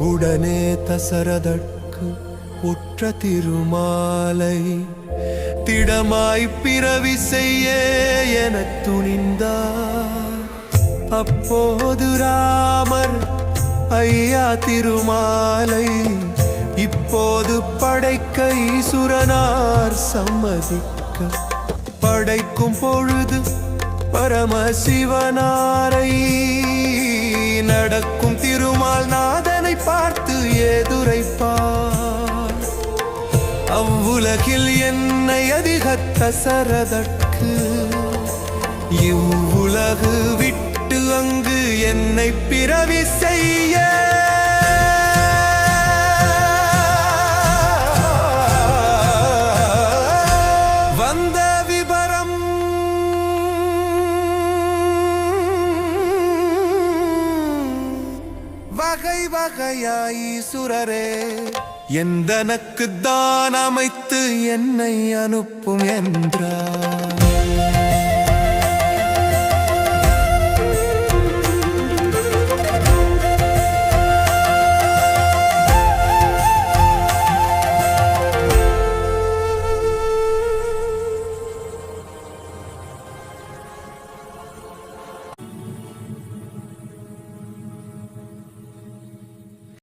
உடனே தசரதற்கு உற்ற திருமாலை திடமாய் பிறவி செய்ய எனத் துணிந்தார். அப்போது ராமர் ஐயா திருமாலை இப்போது படைக்க ஈசுரனார் சம்மதிக்க. படைக்கும் பொழுது பரமசிவனாரை நடக்கும் திருமால் நான் என்னை பார்த்து எதுரைப்பார்? அவ்வுலகில் என்னை அதிகத்த சரதற்கு இவ்வுலகு விட்டு அங்கு என்னை பிறவி செய்ய. வந்த வகை வகையாய் சுரரே. எந்தனக்கு தான் அமைத்து என்னை அனுப்பும் என்றார்.